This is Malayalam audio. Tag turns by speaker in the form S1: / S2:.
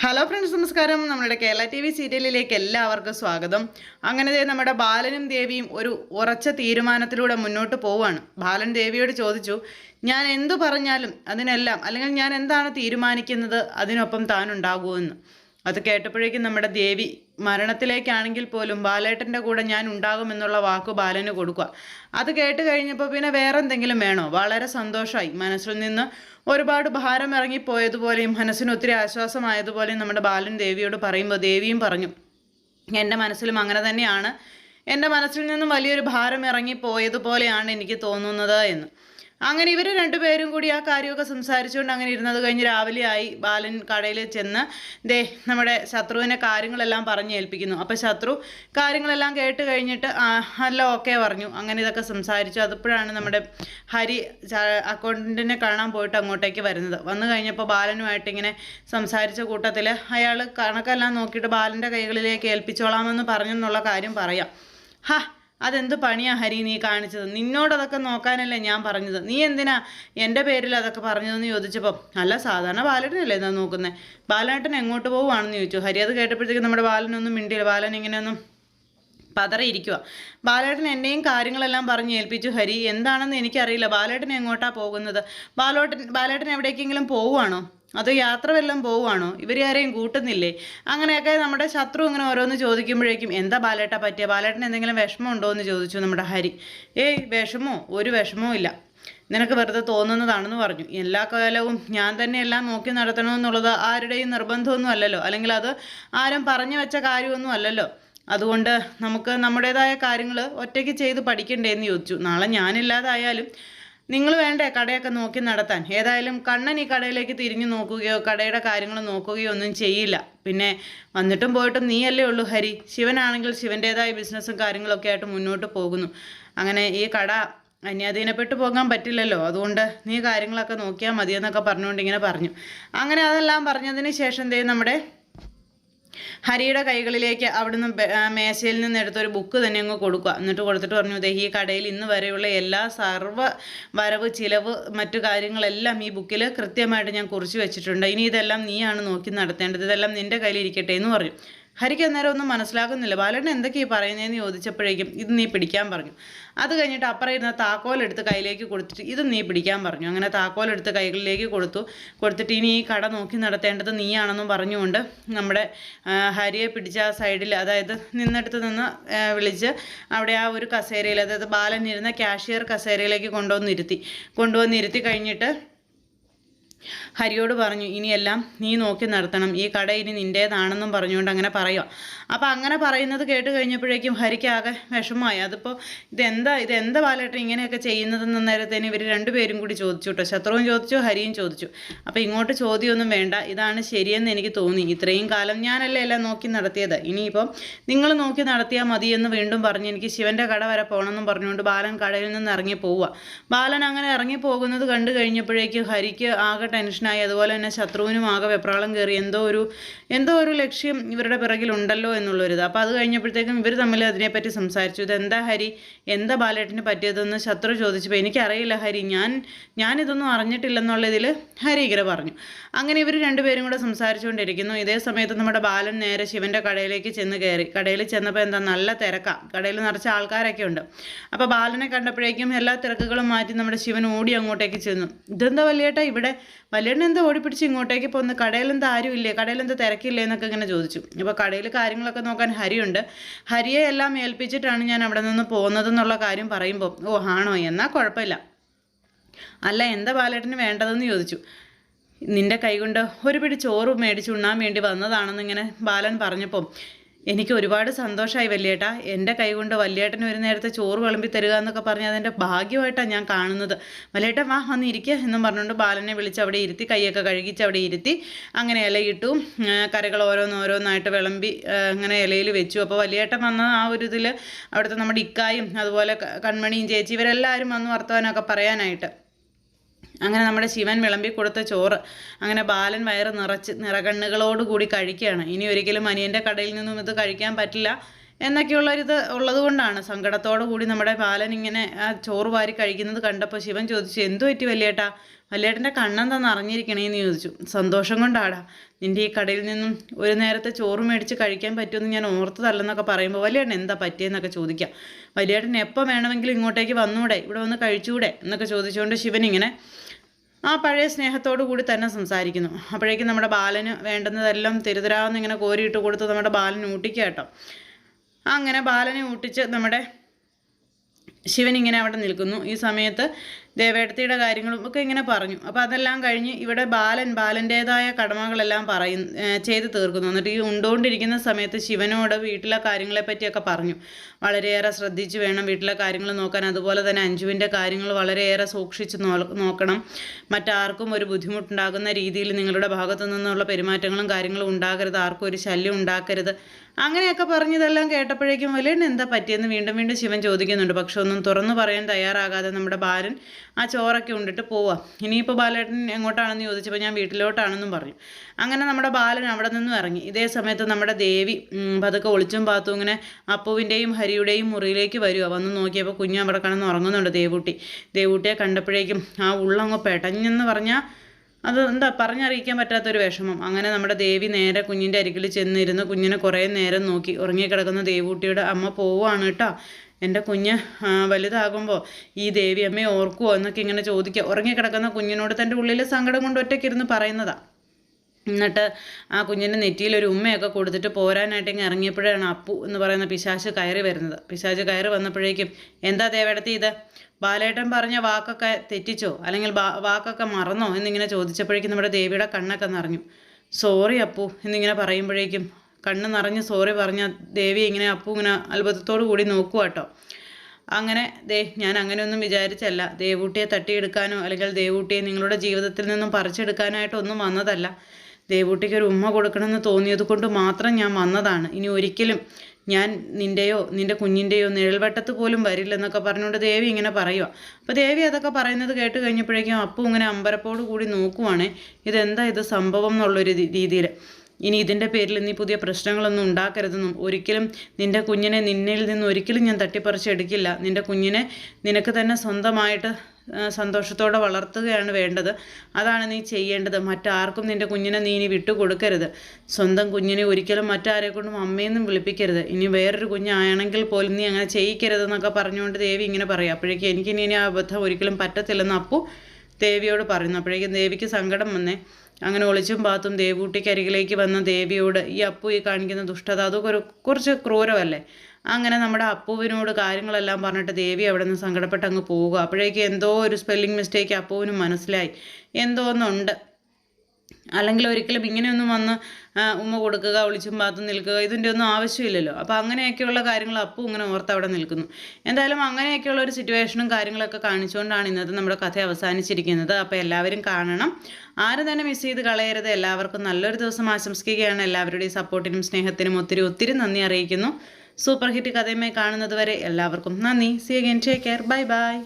S1: ഹലോ ഫ്രണ്ട്സ് നമസ്കാരം. നമ്മുടെ കേരള ടി വി സീരിയലിലേക്ക് എല്ലാവർക്കും സ്വാഗതം. അങ്ങനെ നമ്മുടെ ബാലനും ദേവിയും ഒരു ഉറച്ച തീരുമാനത്തിലൂടെ മുന്നോട്ട് പോവുകയാണ്. ബാലൻ ദേവിയോട് ചോദിച്ചു ഞാൻ എന്തു പറഞ്ഞാലും അതിനെല്ലാം അല്ലെങ്കിൽ ഞാൻ എന്താണ് തീരുമാനിക്കുന്നത് അതിനൊപ്പം താൻ ഉണ്ടാകുമെന്ന്? അത് കേട്ടപ്പോഴേക്കും നമ്മുടെ ദേവി മരണത്തിലേക്കാണെങ്കിൽ പോലും ബാലേട്ടന്റെ കൂടെ ഞാൻ ഉണ്ടാകുമെന്നുള്ള വാക്ക് ബാലന് കൊടുക്കുക. അത് കേട്ട് കഴിഞ്ഞപ്പോൾ പിന്നെ വേറെ എന്തെങ്കിലും വേണോ? വളരെ സന്തോഷമായി മനസ്സിൽ നിന്ന് ഒരുപാട് ഭാരം ഇറങ്ങിപ്പോയതുപോലെയും മനസ്സിന് ഒത്തിരി ആശ്വാസമായതുപോലെയും നമ്മുടെ ബാലൻ ദേവിയോട് പറയുമ്പോൾ ദേവിയും പറഞ്ഞു എന്റെ മനസ്സിലും അങ്ങനെ തന്നെയാണ്. എന്റെ മനസ്സിൽ നിന്നും വലിയൊരു ഭാരം ഇറങ്ങിപ്പോയതുപോലെയാണ് എനിക്ക് തോന്നുന്നത് എന്ന്. അങ്ങനെ ഇവർ രണ്ടുപേരും കൂടി ആ കാര്യമൊക്കെ സംസാരിച്ചുകൊണ്ട് അങ്ങനെ ഇരുന്നത് കഴിഞ്ഞ് രാവിലെ ആയി ബാലൻ കടയിൽ ചെന്ന് ദേ നമ്മുടെ ശത്രുവിനെ കാര്യങ്ങളെല്ലാം പറഞ്ഞ് ഏൽപ്പിക്കുന്നു. അപ്പോൾ ശത്രു കാര്യങ്ങളെല്ലാം കേട്ട് കഴിഞ്ഞിട്ട് നല്ല ഓക്കെ പറഞ്ഞു. അങ്ങനെ ഇതൊക്കെ സംസാരിച്ചു. അതിപ്പോഴാണ് നമ്മുടെ ഹരി അക്കൗണ്ടന്റിനെ കാണാൻ പോയിട്ട് അങ്ങോട്ടേക്ക് വരുന്നത്. വന്നു കഴിഞ്ഞപ്പോൾ ബാലനുമായിട്ട് ഇങ്ങനെ സംസാരിച്ച കൂട്ടത്തിൽ അയാൾ കണക്കെല്ലാം നോക്കിയിട്ട് ബാലന്റെ കൈകളിലേക്ക് ഏൽപ്പിച്ചോളാമെന്ന് പറഞ്ഞെന്നുള്ള കാര്യം പറയാം. ഹാ അതെന്ത് പണിയാ ഹരി നീ കാണിച്ചത്? നിന്നോടതൊക്കെ നോക്കാനല്ലേ ഞാൻ പറഞ്ഞത്. നീ എന്തിനാ എന്റെ പേരിൽ അതൊക്കെ പറഞ്ഞതെന്ന് ചോദിച്ചപ്പം അല്ല സാധാരണ ബാലനല്ലേ എന്താ നോക്കുന്നത് ബാലേട്ടൻ എങ്ങോട്ട് പോവുകയാണെന്ന് ചോദിച്ചു. ഹരി അത് കേട്ടപ്പോഴത്തേക്കും നമ്മുടെ ബാലനൊന്നും മിണ്ടിയില്ല. ബാലൻ ഇങ്ങനെയൊന്നും പതറിയിരിക്കുക ബാലേട്ടൻ എന്നെയും കാര്യങ്ങളെല്ലാം പറഞ്ഞ് ഏൽപ്പിച്ചു. ഹരി എന്താണെന്ന് എനിക്കറിയില്ല. ബാലേട്ടൻ എങ്ങോട്ടാണ് പോകുന്നത്? ബാലോട്ടൻ ബാലേട്ടൻ എവിടേക്കെങ്കിലും പോവുകയാണോ അതോ യാത്ര വല്ലതും പോവുകയാണോ ആരെയും കൂട്ടുന്നില്ലേ? അങ്ങനെയൊക്കെ നമ്മുടെ ശത്രു ഇങ്ങനെ ഓരോന്ന് ചോദിക്കുമ്പോഴേക്കും എന്താ ബാലേട്ട പറ്റിയ? ബാലേട്ടൻ എന്തെങ്കിലും വിഷമം ഉണ്ടോ എന്ന് ചോദിച്ചു നമ്മുടെ ഹരി. ഏയ് വിഷമോ? ഒരു വിഷമവും ഇല്ല. നിനക്ക് വെറുതെ തോന്നുന്നതാണെന്ന് പറഞ്ഞു. എല്ലാ കാലവും ഞാൻ തന്നെ എല്ലാം നോക്കി നടത്തണമെന്നുള്ളത് ആരുടെയും നിർബന്ധമൊന്നും അല്ലല്ലോ. അല്ലെങ്കിൽ അത് ആരും പറഞ്ഞു വെച്ച കാര്യമൊന്നും അല്ലല്ലോ. അതുകൊണ്ട് നമുക്ക് നമ്മുടേതായ കാര്യങ്ങൾ ഒറ്റയ്ക്ക് ചെയ്ത് പഠിക്കണ്ടേന്ന് ചോദിച്ചു. നാളെ ഞാനില്ലാതായാലും നിങ്ങൾ വേണ്ടേ കടയൊക്കെ നോക്കി നടത്താൻ? ഏതായാലും കണ്ണൻ ഈ കടയിലേക്ക് തിരിഞ്ഞു നോക്കുകയോ കടയുടെ കാര്യങ്ങൾ നോക്കുകയോ ഒന്നും ചെയ്യില്ല. പിന്നെ വന്നിട്ടും പോയിട്ടും നീയല്ലേ ഉള്ളൂ ഹരി. ശിവനാണെങ്കിൽ ശിവന്റേതായ ബിസിനസ്സും കാര്യങ്ങളൊക്കെ ആയിട്ട് മുന്നോട്ട് പോകുന്നു. അങ്ങനെ ഈ കട അന്യാധീനപ്പെട്ടു പോകാൻ പറ്റില്ലല്ലോ. അതുകൊണ്ട് നീ കാര്യങ്ങളൊക്കെ നോക്കിയാൽ മതിയെന്നൊക്കെ പറഞ്ഞുകൊണ്ട് ഇങ്ങനെ പറഞ്ഞു. അങ്ങനെ അതെല്ലാം പറഞ്ഞതിന് ശേഷം ദേ നമ്മുടെ ഹരിയുടെ കൈകളിലേക്ക് അവിടുന്ന് മേശയിൽ നിന്ന് എടുത്തൊരു ബുക്ക് തന്നെ അങ്ങ് കൊടുക്കുക. എന്നിട്ട് കൊടുത്തിട്ട് പറഞ്ഞു ദേ ഈ കടയിൽ ഇന്ന് വരെയുള്ള എല്ലാ സർവ വരവ് ചിലവ് മറ്റു കാര്യങ്ങളെല്ലാം ഈ ബുക്കിൽ കൃത്യമായിട്ട് ഞാൻ കുറിച്ച് വെച്ചിട്ടുണ്ട്. ഇനി ഇതെല്ലാം നീയാണ് നോക്കി നടത്തേണ്ടത്. ഇതെല്ലാം നിന്റെ കയ്യിലിരിക്കട്ടെ എന്ന് പറഞ്ഞു. ഹരിക്ക് അന്നേരം ഒന്നും മനസ്സിലാകുന്നില്ല. ബാലൻ എന്തൊക്കെയാണ് പറയുന്നതെന്ന് ചോദിച്ചപ്പോഴേക്കും ഇത് നീ പിടിക്കാൻ പറഞ്ഞു. അത് കഴിഞ്ഞിട്ട് അപ്പുറം ഇരുന്ന താക്കോലെടുത്ത് കയ്യിലേക്ക് കൊടുത്തിട്ട് ഇത് നീ പിടിക്കാൻ പറഞ്ഞു. അങ്ങനെ താക്കോലെടുത്ത് കൈകളിലേക്ക് കൊടുത്തു. കൊടുത്തിട്ട് ഇനി ഈ കട നോക്കി നടത്തേണ്ടത് നീയാണെന്നും പറഞ്ഞുകൊണ്ട് നമ്മുടെ ഹരിയെ പിടിച്ച ആ സൈഡിൽ അതായത് നിന്നിടത്ത് നിന്ന് വിളിച്ച് അവിടെ ആ ഒരു കസേരയിൽ അതായത് ബാലൻ ഇരുന്ന കാഷ്യർ കസേരയിലേക്ക് കൊണ്ടുവന്നിരുത്തി. കൊണ്ടുവന്നിരുത്തി കഴിഞ്ഞിട്ട് ഹരിയോട് പറഞ്ഞു ഇനിയെല്ലാം നീ നോക്കി നടത്തണം ഈ കട ഇനി നിന്റേതാണെന്നും പറഞ്ഞുകൊണ്ട് അങ്ങനെ പറയുക അപ്പോൾ അങ്ങനെ പറയുന്നത് കേട്ട് കഴിഞ്ഞപ്പോഴേക്കും ഹരിക്കാകെ വിഷമമായി. അതിപ്പോൾ ഇതെന്താ ഇതെന്താ ബാലേട്ടൻ ഇങ്ങനെയൊക്കെ ചെയ്യുന്നതെന്ന നേരത്തേന് ഇവർ രണ്ടുപേരും കൂടി ചോദിച്ചു കേട്ടോ ശത്രുവും ചോദിച്ചു ഹരിയും ചോദിച്ചു. അപ്പോൾ ഇങ്ങോട്ട് ചോദ്യമൊന്നും വേണ്ട. ഇതാണ് ശരിയെന്ന് എനിക്ക് തോന്നി. ഇത്രയും കാലം ഞാനല്ലേ എല്ലാം നോക്കി നടത്തിയത്. ഇനിയിപ്പം നിങ്ങൾ നോക്കി നടത്തിയാൽ മതിയെന്ന് വീണ്ടും പറഞ്ഞ് എനിക്ക് ശിവന്റെ കട വരെ പോകണമെന്നും പറഞ്ഞുകൊണ്ട് ബാലൻ കടയിൽ നിന്ന് ഇറങ്ങി പോവുക ബാലൻ അങ്ങനെ ഇറങ്ങി പോകുന്നത് കണ്ടു കഴിഞ്ഞപ്പോഴേക്കും ഹരിക്ക് ആകെ ടെൻഷനായി. അതുപോലെ തന്നെ ശത്രുവിനും ആകെ വെപ്രാളം കയറി. എന്തോ ഒരു എന്തോ ഒരു ലക്ഷ്യം ഇവരുടെ പിറകിലുണ്ടല്ലോ എന്നുള്ളൊരിത് അപ്പോൾ അത് കഴിഞ്ഞപ്പോഴത്തേക്കും ഇവർ തമ്മിൽ അതിനെപ്പറ്റി സംസാരിച്ചു. ഇതെന്താ ഹരി? എന്താ ബാലേട്ടിന് പറ്റിയതെന്ന് ശത്രു ചോദിച്ചപ്പോൾ എനിക്കറിയില്ല ഹരി. ഞാൻ ഞാനിതൊന്നും അറിഞ്ഞിട്ടില്ലെന്നുള്ള ഇതിൽ ഹരി ഇങ്ങനെ പറഞ്ഞു. അങ്ങനെ ഇവർ രണ്ടുപേരും കൂടെ സംസാരിച്ചുകൊണ്ടിരിക്കുന്നു. ഇതേ സമയത്ത് നമ്മുടെ ബാലൻ നേരെ ശിവന്റെ കടയിലേക്ക് ചെന്ന് കയറി. കടയിൽ ചെന്നപ്പോൾ എന്താ നല്ല തിരക്കാണ് കടയിൽ നിറച്ച ആൾക്കാരൊക്കെ ഉണ്ട്. അപ്പോൾ ബാലനെ കണ്ടപ്പോഴേക്കും എല്ലാ തിരക്കുകളും മാറ്റി നമ്മുടെ ശിവൻ ഓടി അങ്ങോട്ടേക്ക് ചെന്നു. ഇതെന്താ വലിയേട്ടാ ഇവിടെ വലിയേട്ടൻ എന്താ ഓടിപ്പിടിച്ച് ഇങ്ങോട്ടേക്ക് പോകുന്നു. കടയിൽ എന്താ ആരുമില്ലേ? കടയിൽ എന്താ തിരക്കില്ലേ എന്നൊക്കെ ഇങ്ങനെ ചോദിച്ചു. അപ്പോൾ കടയിൽ കാര്യങ്ങളൊക്കെ നോക്കാൻ ഹരിയുണ്ട്. ഹരിയെ എല്ലാം ഏൽപ്പിച്ചിട്ടാണ് ഞാൻ അവിടെ നിന്ന് പോകുന്നതെന്നുള്ള കാര്യം പറയുമ്പോൾ ഓ ആണോ? എന്നാൽ കുഴപ്പമില്ല. അല്ല എന്താ ബാലേട്ടന് വേണ്ടതെന്ന് ചോദിച്ചു. നിന്റെ കൈകൊണ്ട് ഒരു പിടി ചോറ് മേടിച്ച് ഉണ്ണാൻ വേണ്ടി വന്നതാണെന്ന് ഇങ്ങനെ ബാലൻ പറഞ്ഞപ്പോൾ എനിക്ക് ഒരുപാട് സന്തോഷമായി വല്യേട്ടാ. എന്റെ കൈകൊണ്ട് വല്യേട്ടന് ഒരു നേരത്തെ ചോറ് വിളമ്പി തരിക എന്നൊക്കെ പറഞ്ഞ് അതെന്റെ ഭാഗ്യമായിട്ടാണ് ഞാൻ കാണുന്നത്. വല്യേട്ടൻ വാ വന്ന് ഇരിക്കുക എന്നും പറഞ്ഞുകൊണ്ട് ബാലനെ വിളിച്ച് അവിടെ ഇരുത്തി കൈയൊക്കെ കഴുകിച്ച് അവിടെ ഇരുത്തി അങ്ങനെ ഇലയിട്ടു കറികൾ ഓരോന്നോരോന്നായിട്ട് വിളമ്പി അങ്ങനെ ഇലയിൽ വെച്ചു. അപ്പോൾ വല്യേട്ടൻ വന്ന ആ ഒരു ഇതിൽ അവിടുത്തെ നമ്മുടെ ഇക്കായും അതുപോലെ കൺമണിയും ചേച്ചി ഇവരെല്ലാവരും വന്ന് വർത്തമാനമൊക്കെ പറയാനായിട്ട് അങ്ങനെ നമ്മുടെ ശിവൻ വിളമ്പി കൊടുത്ത ചോറ് അങ്ങനെ ബാലൻ വയറ് നിറച്ച് നിറകണ്ണുകളോടുകൂടി കഴിക്കുകയാണ്. ഇനി ഒരിക്കലും അനിയന്റെ കടയിൽ നിന്നും ഇത് കഴിക്കാൻ പറ്റില്ല എന്നൊക്കെയുള്ളൊരിത് ഉള്ളത് കൊണ്ടാണ്. സങ്കടത്തോടു കൂടി നമ്മുടെ ബാലൻ ഇങ്ങനെ ആ ചോറ് വാരി കഴിക്കുന്നത് കണ്ടപ്പോൾ ശിവൻ ചോദിച്ചു എന്തു പറ്റി വലിയേട്ടാ? വലിയേട്ടന്റെ കണ്ണെന്താന്ന് അറിഞ്ഞിരിക്കണേന്ന് ചോദിച്ചു. സന്തോഷം കൊണ്ടാടാ. നിന്റെ ഈ കടയിൽ നിന്നും ഒരു നേരത്തെ ചോറ് മേടിച്ച് കഴിക്കാൻ പറ്റുമെന്ന് ഞാൻ ഓർത്തതല്ലെന്നൊക്കെ പറയുമ്പോൾ വലിയേട്ടൻ എന്താ പറ്റിയെന്നൊക്കെ ചോദിക്കാം. വലിയേട്ടൻ എപ്പോൾ വേണമെങ്കിലും ഇങ്ങോട്ടേക്ക് വന്നൂടെ ഇവിടെ വന്ന് കഴിച്ചൂടെ? എന്നൊക്കെ ചോദിച്ചുകൊണ്ട് ശിവൻ ഇങ്ങനെ ആ പഴയ സ്നേഹത്തോടു കൂടി തന്നെ സംസാരിക്കുന്നു. അപ്പോഴേക്കും നമ്മുടെ ബാലന് വേണ്ടുന്നതെല്ലാം തിരുതരാമെന്ന് ഇങ്ങനെ കോരിയിട്ട് കൊടുത്ത് നമ്മുടെ ബാലൻ ഊട്ടിക്കുക കേട്ടോ. അങ്ങനെ ബാലനെ ഊട്ടിച്ച് നമ്മുടെ ശിവൻ ഇങ്ങനെ അവിടെ നിൽക്കുന്നു. ഈ സമയത്ത് ദേവേടത്തിയുടെ കാര്യങ്ങളും ഒക്കെ ഇങ്ങനെ പറഞ്ഞു. അപ്പോൾ അതെല്ലാം കഴിഞ്ഞ് ഇവിടെ ബാലൻ ബാലന്റേതായ കടമകളെല്ലാം പറയും ചെയ്ത് തീർക്കുന്നു. എന്നിട്ട് ഈ ഉണ്ടോണ്ടിരിക്കുന്ന സമയത്ത് ശിവനോട് വീട്ടിലെ കാര്യങ്ങളെ പറ്റിയൊക്കെ പറഞ്ഞു. വളരെയേറെ ശ്രദ്ധിച്ച് വേണം വീട്ടിലെ കാര്യങ്ങൾ നോക്കാൻ. അതുപോലെ തന്നെ അഞ്ജുവിന്റെ കാര്യങ്ങൾ വളരെയേറെ സൂക്ഷിച്ച് നോക്കണം. മറ്റാർക്കും ഒരു ബുദ്ധിമുട്ടുണ്ടാകുന്ന രീതിയിൽ നിങ്ങളുടെ ഭാഗത്തു നിന്നുള്ള പെരുമാറ്റങ്ങളും കാര്യങ്ങളും ഉണ്ടാകരുത്. ആർക്കും ഒരു ശല്യം ഉണ്ടാക്കരുത്. അങ്ങനെയൊക്കെ പറഞ്ഞതെല്ലാം കേട്ടപ്പോഴേക്കും വലിയ എന്താ പറ്റിയെന്ന് വീണ്ടും വീണ്ടും ശിവൻ ചോദിക്കുന്നുണ്ട്. പക്ഷെ ഒന്നും തുറന്നു പറയാൻ തയ്യാറാകാതെ നമ്മുടെ ബാലൻ ആ ചോറൊക്കെ ഉണ്ടിട്ട് പോവാം. ഇനിയിപ്പോൾ ബാലേട്ടൻ എങ്ങോട്ടാണെന്ന് ചോദിച്ചപ്പോൾ ഞാൻ വീട്ടിലോട്ടാണെന്നും പറഞ്ഞു. അങ്ങനെ നമ്മുടെ ബാലൻ അവിടെ നിന്നും ഇറങ്ങി. ഇതേ സമയത്ത് നമ്മുടെ ദേവി പതുക്കെ ഒളിച്ചും പാത്തും ഇങ്ങനെ അപ്പുവിന്റെയും ഹരിയുടെയും മുറിയിലേക്ക് വരിക വന്ന് നോക്കിയപ്പോൾ കുഞ്ഞു അവിടെ കിടന്ന് ഉറങ്ങുന്നുണ്ട് ദേവൂട്ടി. ദേവൂട്ടിയെ കണ്ടപ്പോഴേക്കും ആ ഉള്ളങ്ങ് പെടഞ്ഞെന്ന് പറഞ്ഞാൽ അത് എന്താ പറഞ്ഞറിയിക്കാൻ പറ്റാത്തൊരു വിഷമം. അങ്ങനെ നമ്മുടെ ദേവി നേരെ കുഞ്ഞിന്റെ അരികിൽ ചെന്നിരുന്ന് കുഞ്ഞിനെ കുറേ നേരം നോക്കി. ഉറങ്ങിക്കിടക്കുന്ന ദേവൂട്ടിയുടെ അമ്മ പോവുകയാണ് കേട്ടോ. എന്റെ കുഞ്ഞ് വലുതാകുമ്പോൾ ഈ ദേവി അമ്മയെ ഓർക്കുമോ എന്നൊക്കെ ഇങ്ങനെ ചോദിക്കുക. ഉറങ്ങിക്കിടക്കുന്ന കുഞ്ഞിനോട് തന്റെ ഉള്ളിൽ സങ്കടം കൊണ്ട് ഒറ്റയ്ക്കിരുന്ന് പറയുന്നതാണ് എന്നിട്ട് ആ കുഞ്ഞിന്റെ നെറ്റിയിൽ ഒരു ഉമ്മയൊക്കെ കൊടുത്തിട്ട് പോരാനായിട്ട് ഇങ്ങനെ ഇറങ്ങിയപ്പോഴാണ് അപ്പു എന്ന് പറയുന്ന പിശാച് കയറി വരുന്നത്. പിശാച് കയറി വന്നപ്പോഴേക്കും എന്താ ദേവടത്തി ഇത്? ബാലേട്ടൻ പറഞ്ഞ വാക്കൊക്കെ തെറ്റിച്ചോ? അല്ലെങ്കിൽ വാക്കൊക്കെ മറന്നോ? എന്നിങ്ങനെ ചോദിച്ചപ്പോഴേക്കും നമ്മുടെ ദേവിയുടെ കണ്ണൊക്കെ നിറഞ്ഞു. സോറി അപ്പു എന്നിങ്ങനെ പറയുമ്പോഴേക്കും കണ്ണ് നിറഞ്ഞ് സോറി പറഞ്ഞ ദേവി ഇങ്ങനെ അപ്പു ഇങ്ങനെ അത്ഭുതത്തോടു കൂടി നോക്കുക കേട്ടോ അങ്ങനെ ദേ ഞാൻ അങ്ങനെയൊന്നും വിചാരിച്ചല്ല. ദേവൂട്ടിയെ തട്ടിയെടുക്കാനോ അല്ലെങ്കിൽ ദേവൂട്ടിയെ നിങ്ങളുടെ ജീവിതത്തിൽ നിന്നും പറിച്ചെടുക്കാനായിട്ടൊന്നും വന്നതല്ല. ദേവൂട്ടിക്ക് ഒരു ഉമ്മ കൊടുക്കണമെന്ന് തോന്നിയത് കൊണ്ട് മാത്രം ഞാൻ വന്നതാണ്. ഇനി ഒരിക്കലും ഞാൻ നിന്റെയോ നിന്റെ കുഞ്ഞിന്റെയോ നിഴൽവട്ടത്ത് പോലും വരില്ലെന്നൊക്കെ പറഞ്ഞുകൊണ്ട് ദേവി ഇങ്ങനെ പറയുക അപ്പോൾ ദേവി അതൊക്കെ പറയുന്നത് കേട്ട് കഴിഞ്ഞപ്പോഴേക്കും അപ്പു ഇങ്ങനെ അമ്പരപ്പോട് കൂടി നോക്കുവാണേ. ഇതെന്താ ഇത് സംഭവം എന്നുള്ളൊരു രീതിയിൽ ഇനി ഇതിന്റെ പേരിൽ നീ പുതിയ പ്രശ്നങ്ങളൊന്നും ഉണ്ടാക്കരുതെന്നും ഒരിക്കലും നിന്റെ കുഞ്ഞിനെ നിന്നിൽ നിന്ന് ഒരിക്കലും ഞാൻ തട്ടിപ്പറിച്ചെടുക്കില്ല നിന്റെ കുഞ്ഞിനെ നിനക്ക് തന്നെ സ്വന്തമായിട്ട് സന്തോഷത്തോടെ വളർത്തുകയാണ് വേണ്ടത്. അതാണ് നീ ചെയ്യേണ്ടത്. മറ്റാർക്കും നിന്റെ കുഞ്ഞിനെ നീ ഇനി വിട്ടുകൊടുക്കരുത്. സ്വന്തം കുഞ്ഞിനെ ഒരിക്കലും മറ്റാരെ കൊണ്ടും അമ്മയെന്നും വിളിപ്പിക്കരുത്. ഇനി വേറൊരു കുഞ്ഞാണെങ്കിൽ പോലും നീ അങ്ങനെ ചെയ്യിക്കരുതെന്നൊക്കെ പറഞ്ഞുകൊണ്ട് ദേവി ഇങ്ങനെ പറയും. അപ്പോഴേക്കും എനിക്കിനി ആ അബദ്ധം ഒരിക്കലും പറ്റത്തില്ലെന്ന് അപ്പു ദേവിയോട് പറയുന്നു. അപ്പോഴേക്കും ദേവിക്ക് സങ്കടം വന്നേ. അങ്ങനെ ഒളിച്ചും പാത്തും ദേവൂട്ടിക്ക് അരികിലേക്ക് വന്ന ദേവിയോട് ഈ അപ്പു ഈ കാണിക്കുന്ന ദുഷ്ടത അതൊക്കെ ഒരു കുറച്ച് ക്രൂരമല്ലേ? അങ്ങനെ നമ്മുടെ അപ്പുവിനോട് കാര്യങ്ങളെല്ലാം പറഞ്ഞിട്ട് ദേവി അവിടെ നിന്ന് സങ്കടപ്പെട്ട് അങ്ങ് പോവുക അപ്പോഴേക്കും എന്തോ ഒരു സ്പെല്ലിംഗ് മിസ്റ്റേക്ക് അപ്പുവിനും മനസ്സിലായി. എന്തോ ഒന്നുണ്ട് അല്ലെങ്കിൽ ഒരിക്കലും ഇങ്ങനെയൊന്നും വന്ന് ഉമ്മ കൊടുക്കുക ഒളിച്ചും പാത്തും നിൽക്കുക ഇതിന്റെ ഒന്നും ആവശ്യമില്ലല്ലോ. അപ്പോൾ അങ്ങനെയൊക്കെയുള്ള കാര്യങ്ങൾ അപ്പോൾ ഇങ്ങനെ ഓർത്ത് അവിടെ നിൽക്കുന്നു. എന്തായാലും അങ്ങനെയൊക്കെയുള്ള ഒരു സിറ്റുവേഷനും കാര്യങ്ങളൊക്കെ കാണിച്ചുകൊണ്ടാണ് ഇന്നത്തെ നമ്മുടെ കഥ അവസാനിച്ചിരിക്കുന്നത്. അപ്പോൾ എല്ലാവരും കാണണം. ആരും തന്നെ മിസ് ചെയ്ത് കളയരുത്. എല്ലാവർക്കും നല്ലൊരു ദിവസം ആശംസിക്കുകയാണ്. എല്ലാവരുടെയും സപ്പോർട്ടിനും സ്നേഹത്തിനും ഒത്തിരി ഒത്തിരി നന്ദി അറിയിക്കുന്നു. സൂപ്പർ ഹിറ്റ് കഥയുമായി കാണുന്നത് വരെ എല്ലാവർക്കും നന്ദി. See again take care bye bye